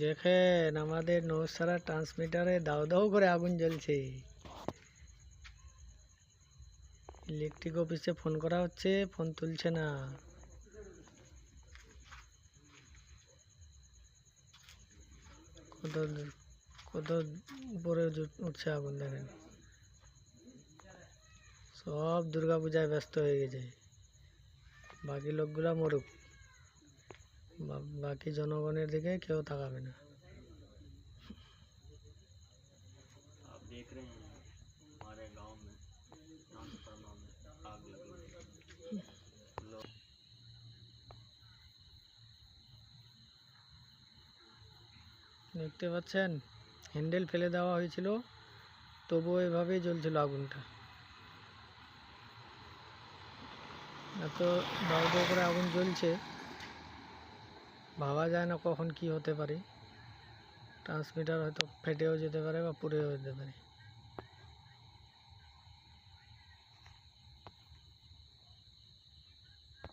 দেখেন, আমাদের নৌসারা ট্রান্সমিটারে দাও দাও করে আগুন জ্বলছে। ইলেকট্রিক অফিসে ফোন করা হচ্ছে ফোন তুলছে না। কত কত উপরে উঠছে আগুন, দেখেন। সব দুর্গা পূজায় ব্যস্ত হয়ে গেছে। বাকি লোকগুলা মরুক। বাকি জনগণের দিকে কেউ তাকাবে না। দেখতে পাচ্ছেন? হ্যান্ডেল ফেলে দেওয়া হয়েছিল তবুও এভাবেই জ্বলছিল আগুনটা। এত দাও করে আগুন জ্বলছে, ভাবা যায় না কখন কি হতে পারে। ট্রান্সমিটার হয়তো ফেটেও যেতে পারে বা পুড়েও যেতে পারে।